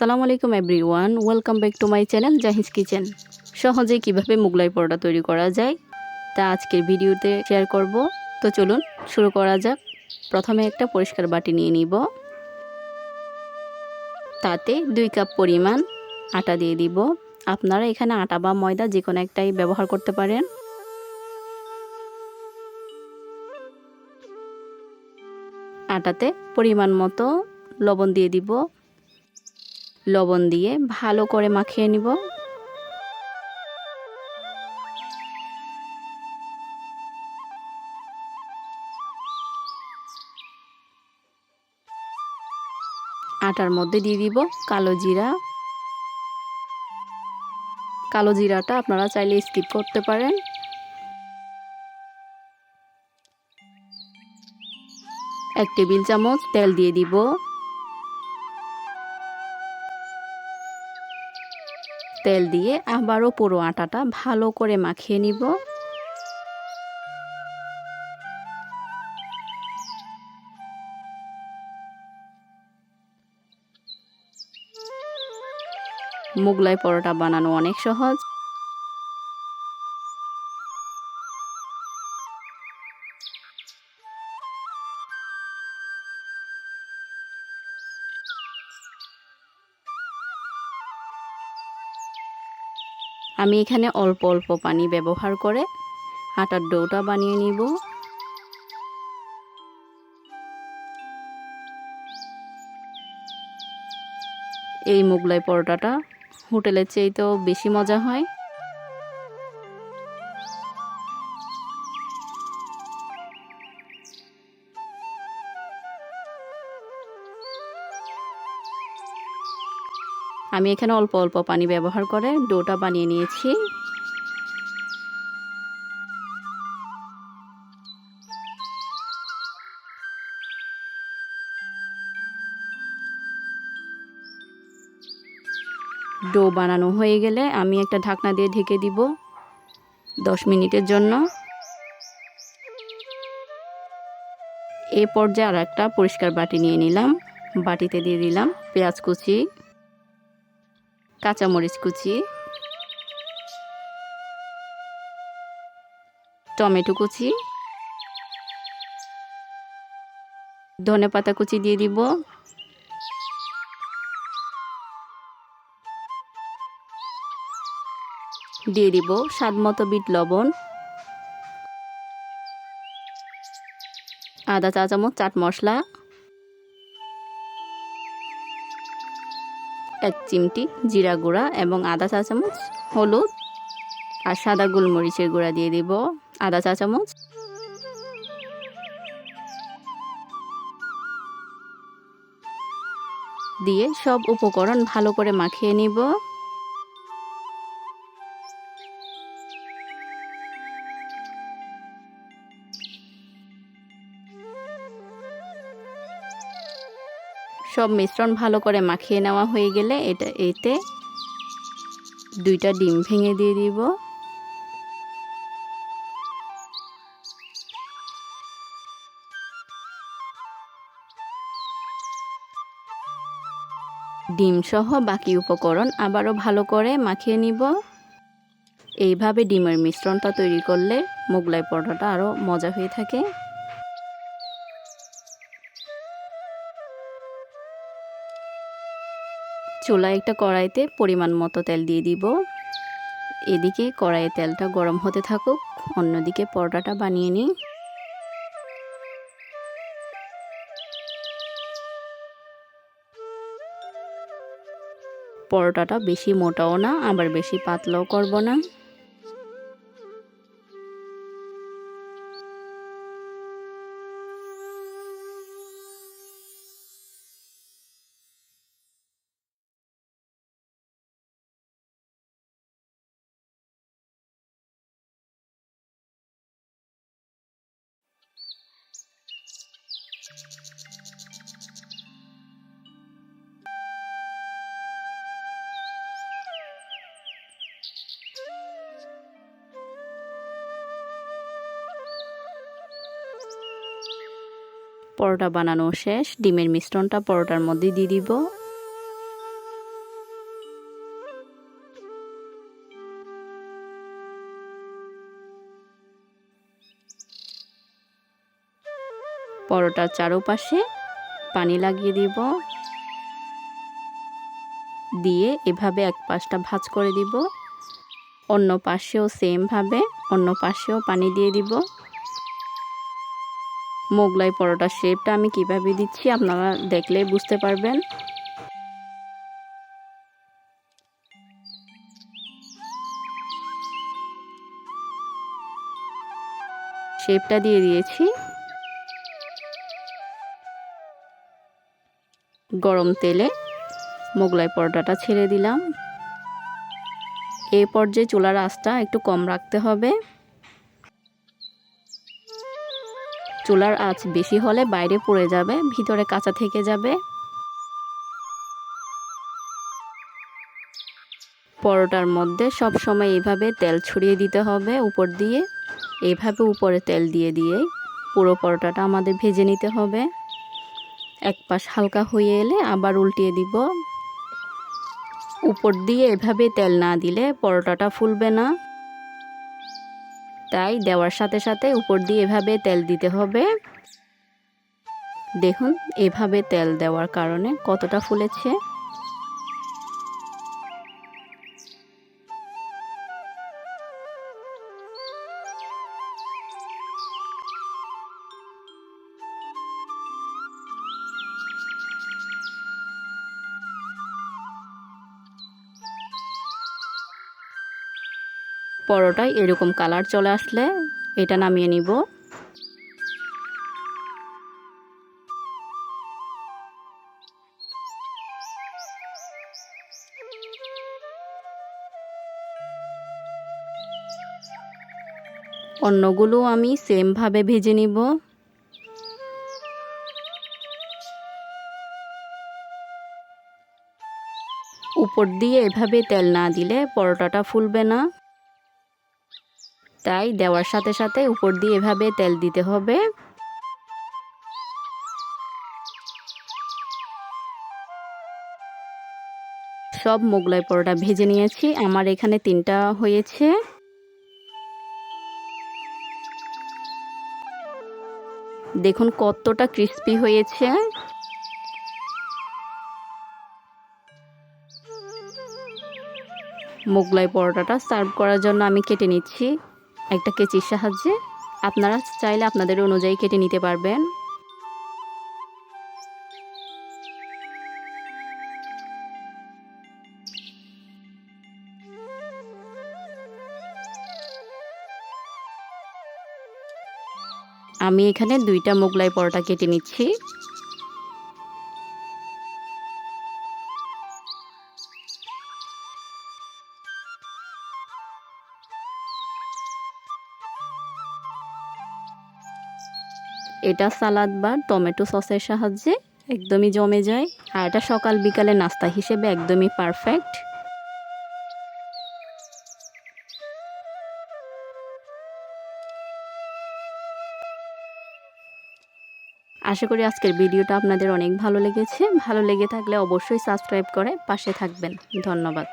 আসসালামু আলাইকুম everyone, welcome back to my channel Jahij kitchen. সহজে কীভাবে মুগলাই পরোটা তৈরি করা যায়, তা আজকের ভিডিওতে শেয়ার করব। তো চলুন, শুরু করা যাক। প্রথমে একটা পরিষ্কার বাটি নিয়ে নিব। তাতে দুই কাপ পরিমাণ আটা দিয়ে দিব। আপনারা এখানে আটা বা ময়দা যে কোনো একটাই ব্যবহার করতে পারেন। আটাতে পরিমাণ মতো লবণ দিয়ে দিব। লবণ দিয়ে ভালো করে মাখিয়ে নিব। আটার মধ্যে দিয়ে দিব কালো জিরা। কালো জিরাটা আপনারা চাইলে স্কিপ করতে পারেন। এক টেবিল চামচ তেল দিয়ে দিব। তেল দিয়ে আবারও পুরো আটাটা ভালো করে মাখিয়ে নিব। মুগলাই পরোটা বানানো অনেক সহজ। আমি এখানে অল্প অল্প পানি ব্যবহার করে আটার ডোটা বানিয়ে নিব। এই মোগলাই পরোটাটা হোটেলের চেয়ে তো বেশি মজা হয়। আমি এখানে অল্প অল্প পানি ব্যবহার করে ডোটা বানিয়ে নিয়েছি। ডো বানানো হয়ে গেলে আমি একটা ঢাকনা দিয়ে ঢেকে দিব দশ মিনিটের জন্য। এ পর্যায়ে আর একটা পরিষ্কার বাটি নিয়ে নিলাম। বাটিতে দিয়ে দিলাম পেঁয়াজ কুচি। কাঁচামরিচ কুচি, টমেটো কুচি, ধনে পাতা কুচি দিয়ে দিব দিয়ে দিব স্বাদ মতো বিট লবণ, আদা চা চামচ, চাট মশলা এক চিমটি জিরা গুঁড়া এবং আদা চা চামচ, হলুদ আর সাদা গোলমরিচের গুঁড়া দিয়ে দিব। আদা চা চামচ। দিয়ে সব উপকরণ ভালো করে মাখিয়ে নিব। সব মিশ্রণ ভালো করে মাখিয়ে নেওয়া হয়ে গেলে এটা এতে দুইটা ডিম ভেঙে দিয়ে দিব। ডিম সহ বাকি উপকরণ আবারও ভালো করে মাখিয়ে নিব। এইভাবে ডিমের মিশ্রণটা তৈরি করলে মোগলাই পরোটাটা আরও মজা হয়ে থাকে। চুলায় একটা কড়াইতে পরিমাণ মতো তেল দিয়ে দিব। এদিকে কড়াইয়ে তেলটা গরম হতে থাকুক, অন্যদিকে পরোটাটা বানিয়ে নিই। পরোটাটা বেশি মোটাও না, আবার বেশি পাতলাও করব না। পরোটা বানানো শেষ ডিমের মিশ্রণটা পরোটার মধ্যে দিয়ে দিব। পরোটার চারোপাশে পানি লাগিয়ে দিব। দিয়ে এভাবে এক পাশটা ভাজ করে দিব। অন্য পাশেও সেমভাবে অন্য পাশেও পানি দিয়ে দিব। মোগলাই পরোটার শেপটা আমি কীভাবে দিচ্ছি আপনারা দেখলে বুঝতে পারবেন। শেপটা দিয়ে দিয়েছি। গরম তেলে মোগলাই পরোটাটা ছেড়ে দিলাম। এই পর্যায়ে চুলার আঁচটা একটু কম রাখতে হবে। চুলার আঁচ বেশি হলে বাইরে পড়ে যাবে, ভিতরে কাঁচা থেকে যাবে। পরোটার মধ্যে সব সময় এইভাবে তেল ছড়িয়ে দিতে হবে উপর দিয়ে। এইভাবে উপরে তেল দিয়ে দিয়ে পুরো পরোটাটা আমাদের ভেজে নিতে হবে। এক পাশ হালকা হয়ে এলে আবার উল্টিয়ে দিব। উপর দিয়ে এভাবে তেল না দিলে পরোটাটা ফুলবে না। তাই দেওয়ার সাথে সাথে উপর দিয়ে এভাবে তেল দিতে হবে। দেখুন, এভাবে তেল দেওয়ার কারণে কতটা ফুলেছে। পরোটায় এরকম কালার চলে আসলে এটা নামিয়ে নিব। অন্যগুলো আমি সেমভাবে ভেজে নিব। উপর দিয়ে এভাবে তেল না দিলে পরোটাটা ফুলবে না। তাই দেওয়ার সাথে সাথে উপর দিয়ে এভাবে তেল দিতে হবে। সব মোগলাই পরোটা ভেজে নিয়েছি। আমার এখানে তিনটা হয়েছে। দেখুন কতটা ক্রিস্পি হয়েছে। মোগলাই পরোটাটা সার্ভ করার জন্য আমি কেটে নিচ্ছি। একটা কেচির সাহায্যে আপনারা চাইলে আপনাদের অনুযায়ী কেটে নিতে পারবেন। আমি এখানে দুইটা মোগলাই পরোটা কেটে নিচ্ছি। এটা সালাদ বা টমেটো সসের সাহায্যে একদমই জমে যায়। আর এটা সকাল বিকালে নাস্তা হিসেবে একদমই পারফেক্ট আশা করি আজকের ভিডিওটা আপনাদের অনেক ভালো লেগেছে। ভালো লেগে থাকলে অবশ্যই সাবস্ক্রাইব করে পাশে থাকবেন। ধন্যবাদ।